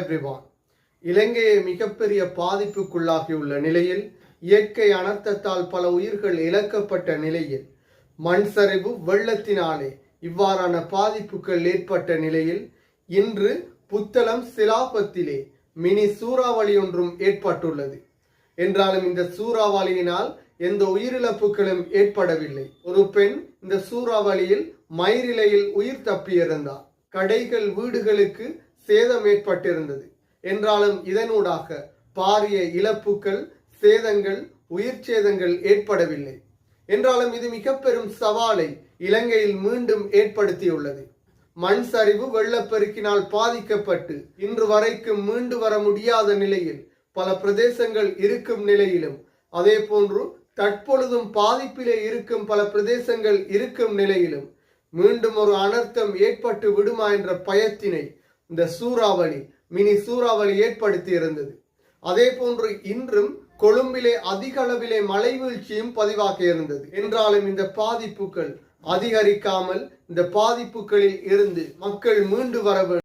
Everyone இலங்கையை மிகப்பெரிய பாதிப்புக்குள்ளாகியுள்ள நிலையில் இயற்கை அனர்த்தத்தால் பல உயிர்கள் இழக்கப்பட்ட நிலையில் மண் சரிவு வெள்ளத்தினாலே இவ்வாறான பாதிப்புகள் ஏற்பட்ட நிலையில் இன்று புத்தளம் சிலாபத்திலே மினி சூறாவளி ஒன்றும் ஏற்பட்டுள்ளது. என்றாலும் இந்த சூறாவளியினால் எந்த உயிரிழப்புகளும் ஏற்படவில்லை. ஒரு பெண் இந்த சூறாவளியில் மயிரிலையில் உயிர் தப்பியிருந்தார். கடைகள் வீடுகளுக்கு சேதம் ஏற்பட்டிருந்தது. என்றாலும் இதனூடாக பாரிய இழப்புகள் சேதங்கள் உயிர் சேதங்கள் ஏற்படவில்லை. என்றாலும் இது மிக பெரும் சவாலை இலங்கையில் மீண்டும் ஏற்படுத்தியுள்ளது. மண் சரிவு வெள்ளப்பெருக்கினால் பாதிக்கப்பட்டு இன்று வரைக்கும் மீண்டு வர முடியாத நிலையில் பல பிரதேசங்கள் இருக்கும் நிலையிலும் அதே போன்று தற்பொழுதும் பாதிப்பிலே இருக்கும் பல பிரதேசங்கள் இருக்கும் நிலையிலும் மீண்டும் ஒரு அனர்த்தம் ஏற்பட்டு விடுமா என்ற பயத்தினை இந்த சூறாவளி மினி சூறாவளி ஏற்படுத்தி இருந்தது அதே போன்று இன்றும் கொழும்பிலே அதிக அளவிலே மழை வீழ்ச்சியும் பதிவாக இருந்தது என்றாலும் இந்த பாதிப்புகள் அதிகரிக்காமல் இந்த பாதிப்புகளில் இருந்து மக்கள் மீண்டு வர வேண்டும்.